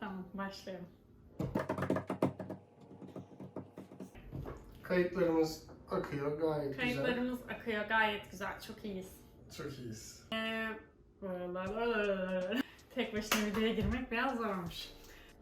Tamam başlayalım. Kayıtlarımız akıyor gayet güzel. Kayıtlarımız akıyor gayet güzel. Çok iyiyiz. Çok iyiyiz. Ee, tek başına videoya girmek biraz zormuş.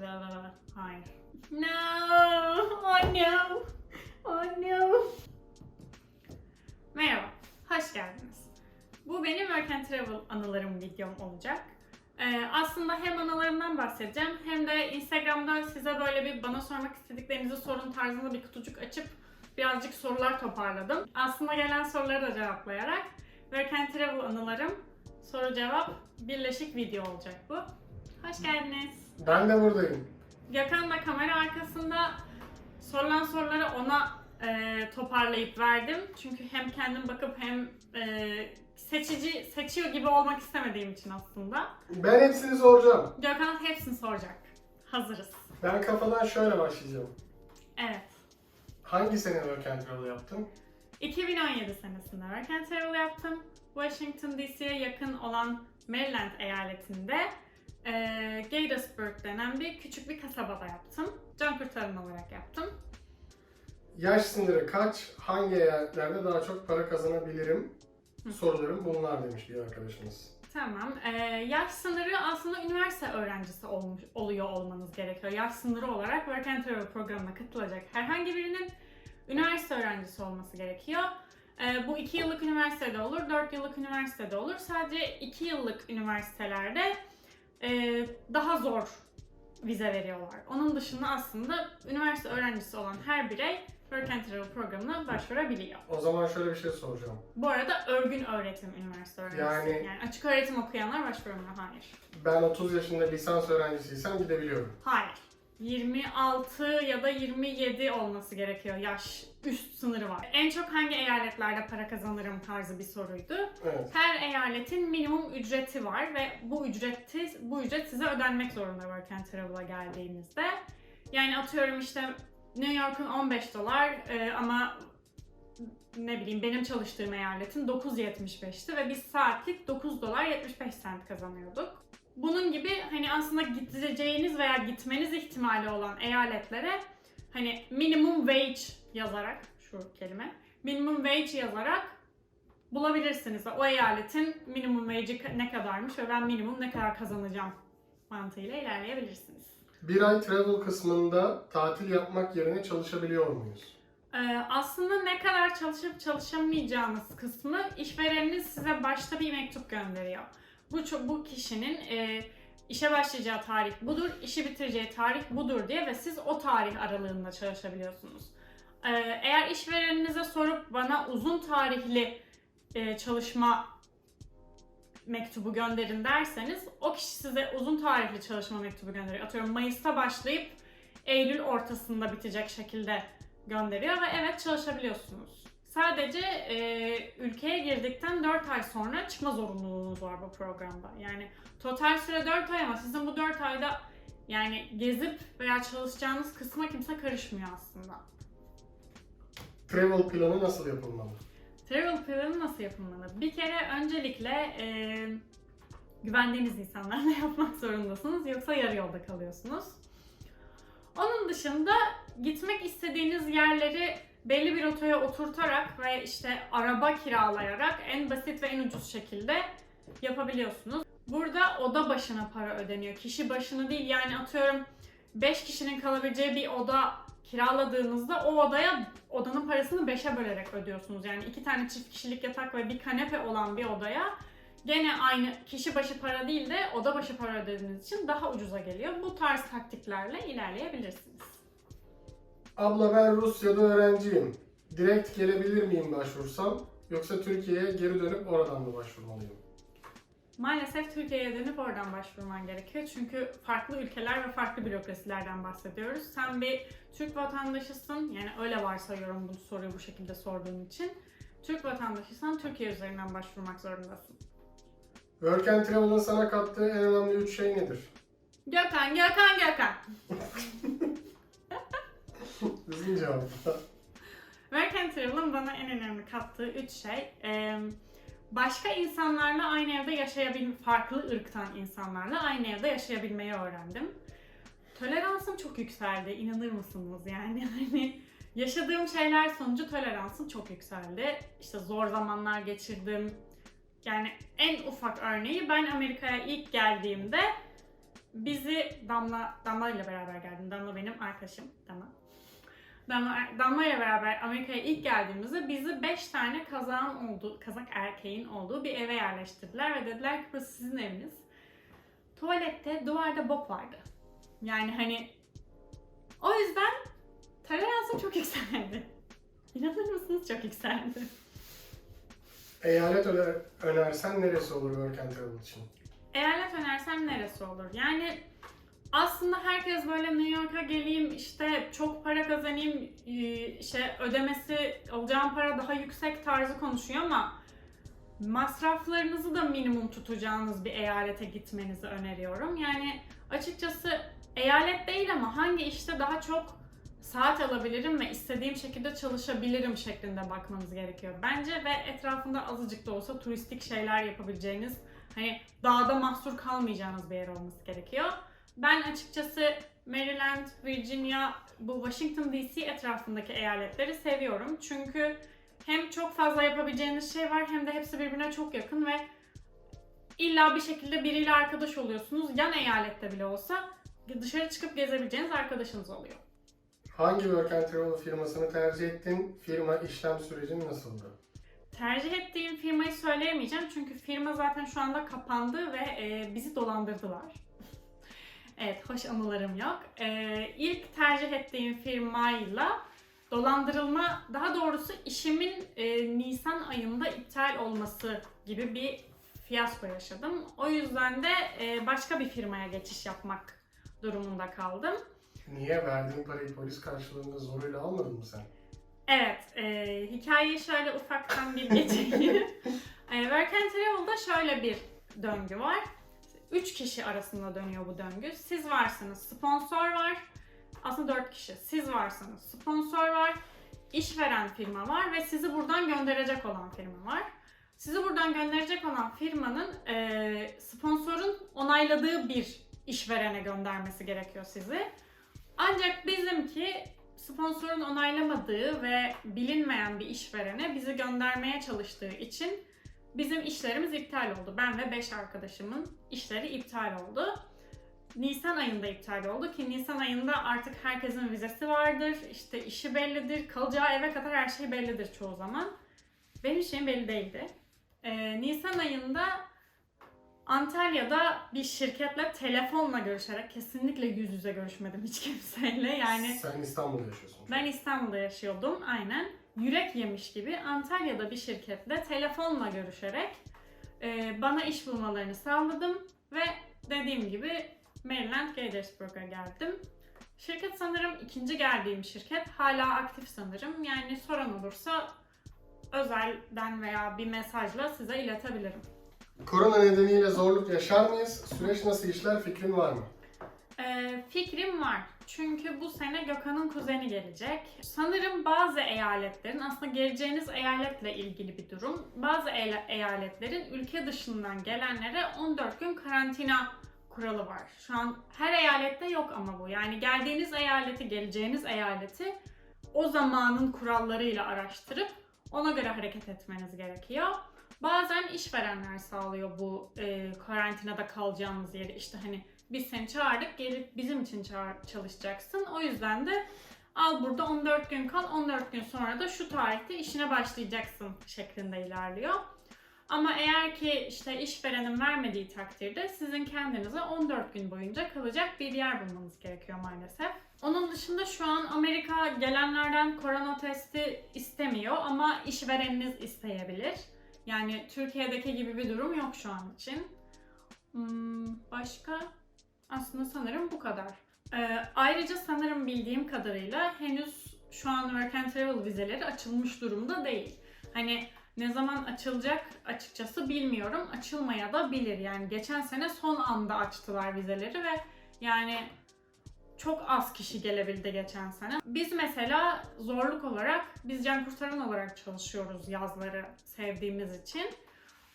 La la la. Hayır. No! Oh no! Oh no! Merhaba, hoş geldiniz. Bu benim Work and Travel anılarım videom olacak. Ee, aslında hem anılarımdan bahsedeceğim hem de Instagram'da size böyle bir bana sormak istediklerinizi sorun tarzında bir kutucuk açıp birazcık sorular toparladım. Aslında gelen soruları da cevaplayarak Work and Travel anılarım soru cevap birleşik video olacak bu. Hoş geldiniz. Ben de buradayım. Gökhan da kamera arkasında sorulan soruları ona e, toparlayıp verdim. Çünkü hem kendim bakıp hem e, seçici seçiyor gibi olmak istemediğim için aslında. Ben hepsini soracağım. Gökhan hepsini soracak. Hazırız. Ben kafadan şöyle başlayacağım. Evet. Hangi sene Work and Travel yaptın? 2017 senesinde Work and Travel yaptım. Washington DC'ye yakın olan Maryland eyaletinde e, Gettysburg denen bir küçük bir kasabada yaptım. Can kurtaran olarak yaptım. Yaş sınırı kaç? Hangi eyaletlerde daha çok para kazanabilirim? Sorularım bunlar demiş bir arkadaşımız. Tamam. Ee, yaş sınırı aslında üniversite öğrencisi olmuş, oluyor olmanız gerekiyor. Yaş sınırı olarak Work and Travel programına katılacak herhangi birinin üniversite öğrencisi olması gerekiyor. Ee, bu iki yıllık üniversitede olur, dört yıllık üniversitede olur. Sadece iki yıllık üniversitelerde e, daha zor vize veriyorlar. Onun dışında aslında üniversite öğrencisi olan her birey And Travel programına başvurabiliyor. O zaman şöyle bir şey soracağım. Bu arada örgün öğretim üniversite öğrencisi. Yani- Yani, açık öğretim okuyanlar başvuramıyor. Hayır. Ben 30 yaşında lisans öğrencisiysem gidebiliyorum. Hayır. 26 ya da 27 olması gerekiyor yaş üst sınırı var. En çok hangi eyaletlerde para kazanırım tarzı bir soruydu. Evet. Her eyaletin minimum ücreti var ve bu ücreti bu ücret size ödenmek zorunda Work and Travel'a geldiğinizde. Yani atıyorum işte New York'un 15 dolar e, ama ne bileyim benim çalıştığım eyaletin 9.75'ti ve biz saatlik 9 dolar 75 sent kazanıyorduk. Bunun gibi hani aslında gideceğiniz veya gitmeniz ihtimali olan eyaletlere hani minimum wage yazarak şu kelime minimum wage yazarak bulabilirsiniz. O eyaletin minimum wage'i ne kadarmış ve ben minimum ne kadar kazanacağım mantığıyla ilerleyebilirsiniz. Bir ay travel kısmında tatil yapmak yerine çalışabiliyor muyuz? Ee, aslında ne kadar çalışıp çalışamayacağınız kısmı işvereniniz size başta bir mektup gönderiyor. Bu bu kişinin e, işe başlayacağı tarih budur, işi bitireceği tarih budur diye ve siz o tarih aralığında çalışabiliyorsunuz. Ee, eğer işvereninize sorup bana uzun tarihli e, çalışma mektubu gönderin derseniz o kişi size uzun tarihli çalışma mektubu gönderiyor. Atıyorum Mayıs'ta başlayıp Eylül ortasında bitecek şekilde gönderiyor ve evet çalışabiliyorsunuz. Sadece e, ülkeye girdikten 4 ay sonra çıkma zorunluluğunuz var bu programda. Yani total süre 4 ay ama sizin bu 4 ayda yani gezip veya çalışacağınız kısma kimse karışmıyor aslında. Travel planı nasıl yapılmalı? Travel planı nasıl yapılmalı? Bir kere öncelikle e, güvendiğiniz insanlarla yapmak zorundasınız yoksa yarı yolda kalıyorsunuz. Onun dışında gitmek istediğiniz yerleri belli bir rotaya oturtarak ve işte araba kiralayarak en basit ve en ucuz şekilde yapabiliyorsunuz. Burada oda başına para ödeniyor. Kişi başına değil yani atıyorum 5 kişinin kalabileceği bir oda kiraladığınızda o odaya odanın parasını 5'e bölerek ödüyorsunuz. Yani iki tane çift kişilik yatak ve bir kanepe olan bir odaya gene aynı kişi başı para değil de oda başı para ödediğiniz için daha ucuza geliyor. Bu tarz taktiklerle ilerleyebilirsiniz. Abla ben Rusya'da öğrenciyim. Direkt gelebilir miyim başvursam? Yoksa Türkiye'ye geri dönüp oradan mı başvurmalıyım? Maalesef Türkiye'ye dönüp oradan başvurman gerekiyor. Çünkü farklı ülkeler ve farklı bürokrasilerden bahsediyoruz. Sen bir Türk vatandaşısın. Yani öyle varsayıyorum bu soruyu bu şekilde sorduğun için. Türk vatandaşıysan Türkiye üzerinden başvurmak zorundasın. Work and Travel'ın sana kattığı en önemli üç şey nedir? Gökhan, Gökhan, Gökhan. Düzgün cevap. Work and Travel'ın bana en önemli kattığı üç şey. e, başka insanlarla aynı evde yaşayabilme, farklı ırktan insanlarla aynı evde yaşayabilmeyi öğrendim. toleransım çok yükseldi. İnanır mısınız yani? Hani yaşadığım şeyler sonucu toleransım çok yükseldi. İşte zor zamanlar geçirdim. Yani en ufak örneği ben Amerika'ya ilk geldiğimde bizi Damla Damla ile beraber geldim. Damla benim arkadaşım. Damla. Damla, ile beraber Amerika'ya ilk geldiğimizde bizi 5 tane kazağın olduğu, kazak erkeğin olduğu bir eve yerleştirdiler ve dediler ki burası sizin eviniz. Tuvalette duvarda bok vardı. Yani hani o yüzden toleransım çok yükseldi. İnanır mısınız çok yükseldi. Eyalet öner, önersen neresi olur travel için? Eyalet önersem neresi olur? Yani aslında herkes böyle New York'a geleyim işte çok para kazanayım işte ödemesi alacağım para daha yüksek tarzı konuşuyor ama masraflarınızı da minimum tutacağınız bir eyalete gitmenizi öneriyorum. Yani açıkçası eyalet değil ama hangi işte daha çok saat alabilirim ve istediğim şekilde çalışabilirim şeklinde bakmanız gerekiyor. Bence ve etrafında azıcık da olsa turistik şeyler yapabileceğiniz hani dağda mahsur kalmayacağınız bir yer olması gerekiyor. Ben açıkçası Maryland, Virginia, bu Washington DC etrafındaki eyaletleri seviyorum. Çünkü hem çok fazla yapabileceğiniz şey var hem de hepsi birbirine çok yakın ve illa bir şekilde biriyle arkadaş oluyorsunuz. Yan eyalette bile olsa dışarı çıkıp gezebileceğiniz arkadaşınız oluyor. Hangi work and travel firmasını tercih ettin? Firma işlem sürecin nasıldı? Tercih ettiğim firmayı söyleyemeyeceğim çünkü firma zaten şu anda kapandı ve e, bizi dolandırdılar. Evet, hoş anılarım yok. E, ilk tercih ettiğim firmayla dolandırılma, daha doğrusu işimin e, Nisan ayında iptal olması gibi bir fiyasko yaşadım. O yüzden de e, başka bir firmaya geçiş yapmak durumunda kaldım. Niye verdiğin parayı polis karşılığında zoruyla almadın mı sen? Evet, e, hikayeyi şöyle ufaktan bir geçeyim. e, Work and Travel'da şöyle bir döngü var. Üç kişi arasında dönüyor bu döngü. Siz varsınız, sponsor var. Aslında dört kişi. Siz varsınız, sponsor var. işveren firma var ve sizi buradan gönderecek olan firma var. Sizi buradan gönderecek olan firmanın e, sponsorun onayladığı bir işverene göndermesi gerekiyor sizi. Ancak bizimki sponsorun onaylamadığı ve bilinmeyen bir işverene bizi göndermeye çalıştığı için bizim işlerimiz iptal oldu. Ben ve 5 arkadaşımın işleri iptal oldu. Nisan ayında iptal oldu ki Nisan ayında artık herkesin vizesi vardır, işte işi bellidir, kalacağı eve kadar her şey bellidir çoğu zaman. Benim şeyim belli değildi. Ee, Nisan ayında Antalya'da bir şirketle telefonla görüşerek kesinlikle yüz yüze görüşmedim hiç kimseyle yani Sen İstanbul'da yaşıyorsun. ben İstanbul'da yaşıyordum aynen. Yürek yemiş gibi Antalya'da bir şirketle telefonla görüşerek e, bana iş bulmalarını sağladım ve dediğim gibi Maryland Gaithersburg'a geldim. Şirket sanırım ikinci geldiğim şirket. Hala aktif sanırım. Yani soran olursa özelden veya bir mesajla size iletebilirim. Korona nedeniyle zorluk yaşar mıyız? Süreç nasıl işler fikrin var mı? Ee, fikrim var. Çünkü bu sene Gökhan'ın kuzeni gelecek. Sanırım bazı eyaletlerin, aslında geleceğiniz eyaletle ilgili bir durum. Bazı eya- eyaletlerin ülke dışından gelenlere 14 gün karantina kuralı var. Şu an her eyalette yok ama bu. Yani geldiğiniz eyaleti, geleceğiniz eyaleti o zamanın kurallarıyla araştırıp ona göre hareket etmeniz gerekiyor. Bazen işverenler sağlıyor bu e, karantinada kalacağınız yeri. İşte hani biz seni çağırdık, gelip bizim için çalışacaksın. O yüzden de al burada 14 gün kal, 14 gün sonra da şu tarihte işine başlayacaksın şeklinde ilerliyor. Ama eğer ki işte işverenin vermediği takdirde sizin kendinize 14 gün boyunca kalacak bir yer bulmanız gerekiyor maalesef. Onun dışında şu an Amerika gelenlerden korona testi istemiyor ama işvereniniz isteyebilir. Yani Türkiye'deki gibi bir durum yok şu an için. Hmm, başka? Aslında sanırım bu kadar. Ee, ayrıca sanırım bildiğim kadarıyla henüz şu an Work and Travel vizeleri açılmış durumda değil. Hani ne zaman açılacak açıkçası bilmiyorum. Açılmaya da bilir. Yani geçen sene son anda açtılar vizeleri ve yani çok az kişi gelebildi geçen sene. Biz mesela zorluk olarak, biz can kurtaran olarak çalışıyoruz yazları sevdiğimiz için.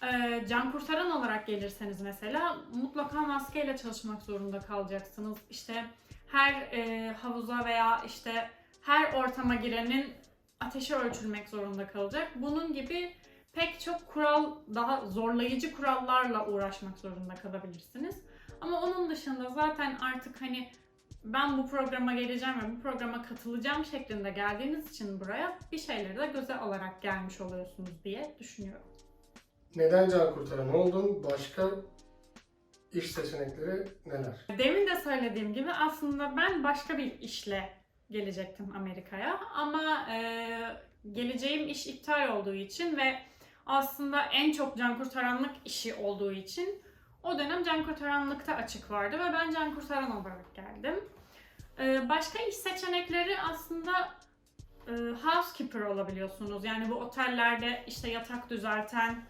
Ee, can kurtaran olarak gelirseniz mesela mutlaka maskeyle çalışmak zorunda kalacaksınız. İşte her e, havuza veya işte her ortama girenin ateşi ölçülmek zorunda kalacak. Bunun gibi pek çok kural, daha zorlayıcı kurallarla uğraşmak zorunda kalabilirsiniz. Ama onun dışında zaten artık hani ben bu programa geleceğim ve bu programa katılacağım şeklinde geldiğiniz için buraya bir şeyleri de göze alarak gelmiş oluyorsunuz diye düşünüyorum. Neden can kurtaran oldun? Başka iş seçenekleri neler? Demin de söylediğim gibi aslında ben başka bir işle gelecektim Amerika'ya ama e, geleceğim iş iptal olduğu için ve aslında en çok can kurtaranlık işi olduğu için o dönem can kurtaranlıkta açık vardı ve ben can kurtaran olarak geldim. E, başka iş seçenekleri aslında e, housekeeper olabiliyorsunuz. Yani bu otellerde işte yatak düzelten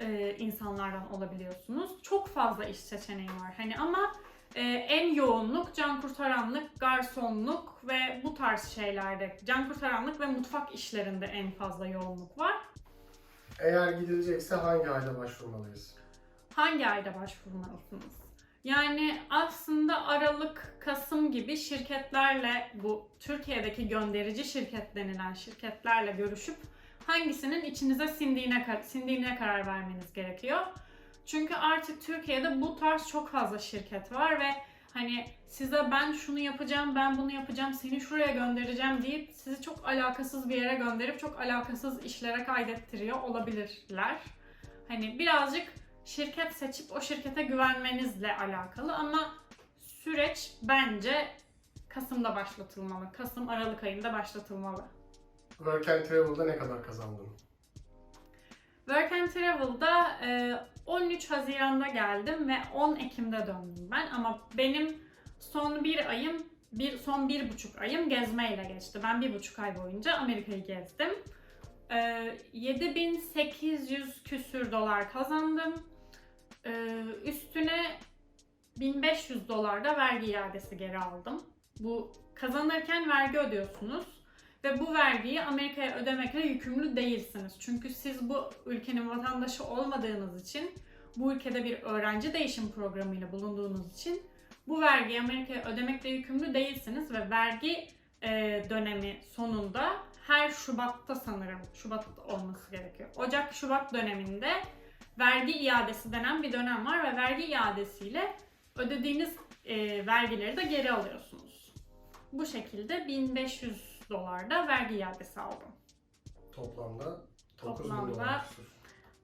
e, insanlardan olabiliyorsunuz. Çok fazla iş seçeneği var. Hani ama e, en yoğunluk can kurtaranlık, garsonluk ve bu tarz şeylerde. Can kurtaranlık ve mutfak işlerinde en fazla yoğunluk var. Eğer gidilecekse hangi ayda başvurmalıyız? Hangi ayda başvurmalısınız? Yani aslında Aralık, Kasım gibi şirketlerle bu Türkiye'deki gönderici şirket denilen şirketlerle görüşüp hangisinin içinize sindiğine, sindiğine karar vermeniz gerekiyor. Çünkü artık Türkiye'de bu tarz çok fazla şirket var ve hani size ben şunu yapacağım, ben bunu yapacağım, seni şuraya göndereceğim deyip sizi çok alakasız bir yere gönderip çok alakasız işlere kaydettiriyor olabilirler. Hani birazcık şirket seçip o şirkete güvenmenizle alakalı ama süreç bence Kasım'da başlatılmalı. Kasım Aralık ayında başlatılmalı. Work and Travel'da ne kadar kazandın? Work and Travel'da e, 13 Haziran'da geldim ve 10 Ekim'de döndüm ben ama benim son bir ayım, bir son bir buçuk ayım gezmeyle geçti. Ben bir buçuk ay boyunca Amerika'yı gezdim. E, 7800 küsür dolar kazandım. E, üstüne 1500 dolar da vergi iadesi geri aldım. Bu kazanırken vergi ödüyorsunuz. Ve bu vergiyi Amerika'ya ödemekle yükümlü değilsiniz. Çünkü siz bu ülkenin vatandaşı olmadığınız için, bu ülkede bir öğrenci değişim programıyla bulunduğunuz için bu vergiyi Amerika'ya ödemekle yükümlü değilsiniz ve vergi e, dönemi sonunda her Şubat'ta sanırım, Şubat olması gerekiyor. Ocak-Şubat döneminde vergi iadesi denen bir dönem var ve vergi iadesiyle ödediğiniz e, vergileri de geri alıyorsunuz. Bu şekilde 1500 dolarda vergi iadesi aldım. Toplamda 9000 Toplamda- dolar.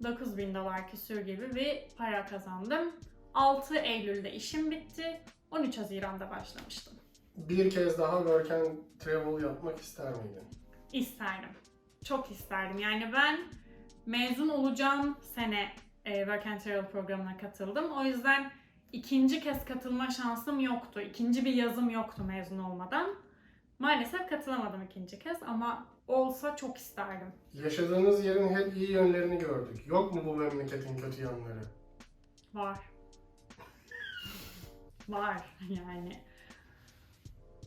9000 dolar küsür gibi bir para kazandım. 6 Eylül'de işim bitti. 13 Haziran'da başlamıştım. Bir kez daha Work and Travel yapmak ister miydin? İsterdim. Çok isterdim. Yani ben mezun olacağım sene e, Work and Travel programına katıldım. O yüzden ikinci kez katılma şansım yoktu. İkinci bir yazım yoktu mezun olmadan. Maalesef katılamadım ikinci kez ama olsa çok isterdim. Yaşadığınız yerin hep iyi yönlerini gördük. Yok mu bu memleketin kötü yanları? Var. Var yani.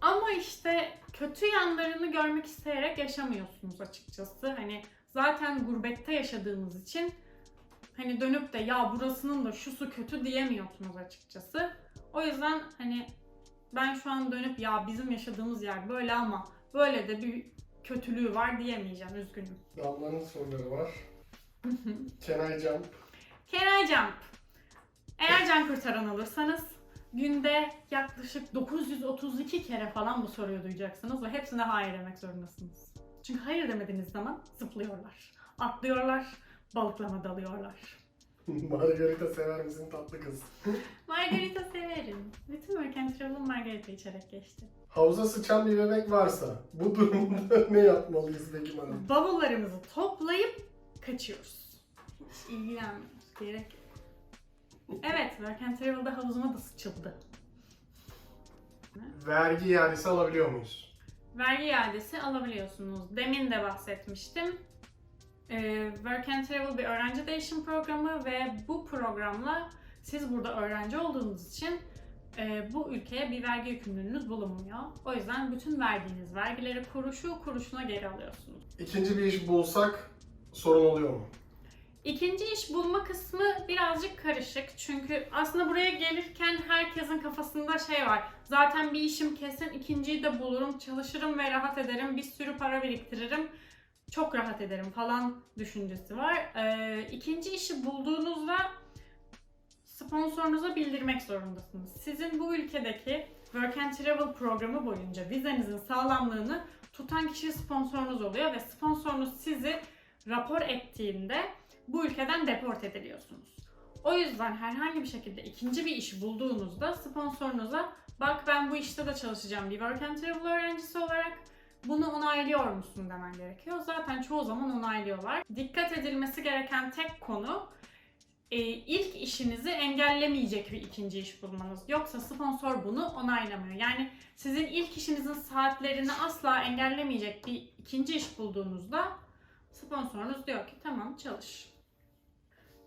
Ama işte kötü yanlarını görmek isteyerek yaşamıyorsunuz açıkçası. Hani zaten gurbette yaşadığınız için hani dönüp de ya burasının da şusu kötü diyemiyorsunuz açıkçası. O yüzden hani ben şu an dönüp ya bizim yaşadığımız yer böyle ama böyle de bir kötülüğü var diyemeyeceğim üzgünüm. Damla'nın soruları var. Can I jump? Can I jump? Eğer can kurtaran olursanız günde yaklaşık 932 kere falan bu soruyu duyacaksınız ve hepsine hayır demek zorundasınız. Çünkü hayır demediğiniz zaman zıplıyorlar, atlıyorlar, balıklama dalıyorlar. Margarita sever misin tatlı kız? Margarita severim. Bütün Work and Travel'ım Margarita içerek geçti. Havuza sıçan bir bebek varsa bu durumda ne yapmalıyız Begüm Hanım? Bavullarımızı toplayıp kaçıyoruz. Hiç ilgilenmiyoruz. Gerek yok. Evet, Work and Travel'da havuzuma da sıçıldı. Vergi iadesi alabiliyor muyuz? Vergi iadesi alabiliyorsunuz. Demin de bahsetmiştim. Ee, Work and Travel bir öğrenci değişim programı ve bu programla siz burada öğrenci olduğunuz için e, bu ülkeye bir vergi yükümlülüğünüz bulunmuyor. O yüzden bütün verdiğiniz vergileri kuruşu kuruşuna geri alıyorsunuz. İkinci bir iş bulsak sorun oluyor mu? İkinci iş bulma kısmı birazcık karışık. Çünkü aslında buraya gelirken herkesin kafasında şey var. Zaten bir işim kesin, ikinciyi de bulurum, çalışırım ve rahat ederim, bir sürü para biriktiririm, çok rahat ederim falan düşüncesi var. Ee, ikinci işi bulduğunuzda sponsorunuza bildirmek zorundasınız. Sizin bu ülkedeki Work and Travel programı boyunca vizenizin sağlamlığını tutan kişi sponsorunuz oluyor ve sponsorunuz sizi rapor ettiğinde bu ülkeden deport ediliyorsunuz. O yüzden herhangi bir şekilde ikinci bir iş bulduğunuzda sponsorunuza bak ben bu işte de çalışacağım bir Work and Travel öğrencisi olarak bunu onaylıyor musun demen gerekiyor. Zaten çoğu zaman onaylıyorlar. Dikkat edilmesi gereken tek konu e, ilk işinizi engellemeyecek bir ikinci iş bulmanız. Yoksa sponsor bunu onaylamıyor. Yani sizin ilk işinizin saatlerini asla engellemeyecek bir ikinci iş bulduğunuzda sponsorunuz diyor ki tamam çalış.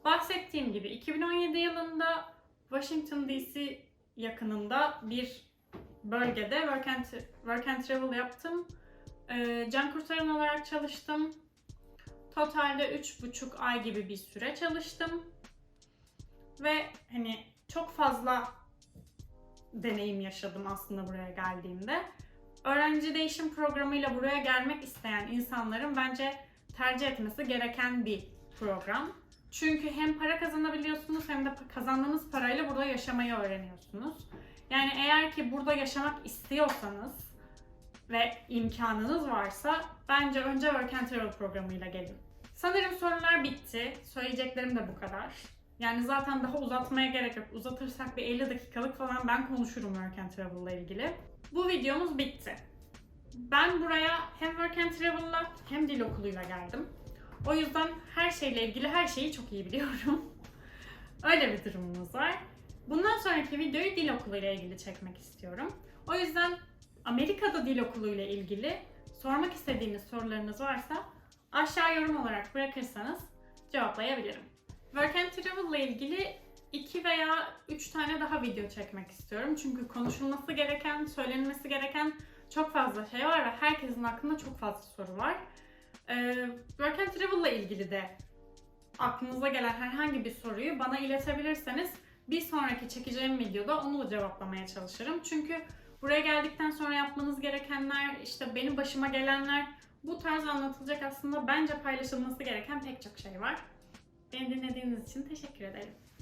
Bahsettiğim gibi 2017 yılında Washington DC yakınında bir bölgede work and, work and travel yaptım. Ee, can kurtaran olarak çalıştım. Totalde 3,5 ay gibi bir süre çalıştım. Ve hani çok fazla deneyim yaşadım aslında buraya geldiğimde. Öğrenci değişim programıyla buraya gelmek isteyen insanların bence tercih etmesi gereken bir program. Çünkü hem para kazanabiliyorsunuz hem de kazandığınız parayla burada yaşamayı öğreniyorsunuz. Yani eğer ki burada yaşamak istiyorsanız ve imkanınız varsa bence önce Work and Travel programıyla gelin. Sanırım sorular bitti. Söyleyeceklerim de bu kadar. Yani zaten daha uzatmaya gerek yok. Uzatırsak bir 50 dakikalık falan ben konuşurum Work and Travel ile ilgili. Bu videomuz bitti. Ben buraya hem Work and Travel'la hem dil okuluyla geldim. O yüzden her şeyle ilgili her şeyi çok iyi biliyorum. Öyle bir durumumuz var. Bundan sonraki videoyu dil okulu ile ilgili çekmek istiyorum. O yüzden Amerika'da dil okulu ile ilgili sormak istediğiniz sorularınız varsa aşağı yorum olarak bırakırsanız cevaplayabilirim. Work and Travel ile ilgili 2 veya 3 tane daha video çekmek istiyorum. Çünkü konuşulması gereken, söylenmesi gereken çok fazla şey var ve herkesin aklında çok fazla soru var. Ee, Work and Travel ile ilgili de aklınıza gelen herhangi bir soruyu bana iletebilirseniz bir sonraki çekeceğim videoda onu cevaplamaya çalışırım. Çünkü buraya geldikten sonra yapmanız gerekenler, işte benim başıma gelenler bu tarz anlatılacak aslında bence paylaşılması gereken pek çok şey var. Beni dinlediğiniz için teşekkür ederim.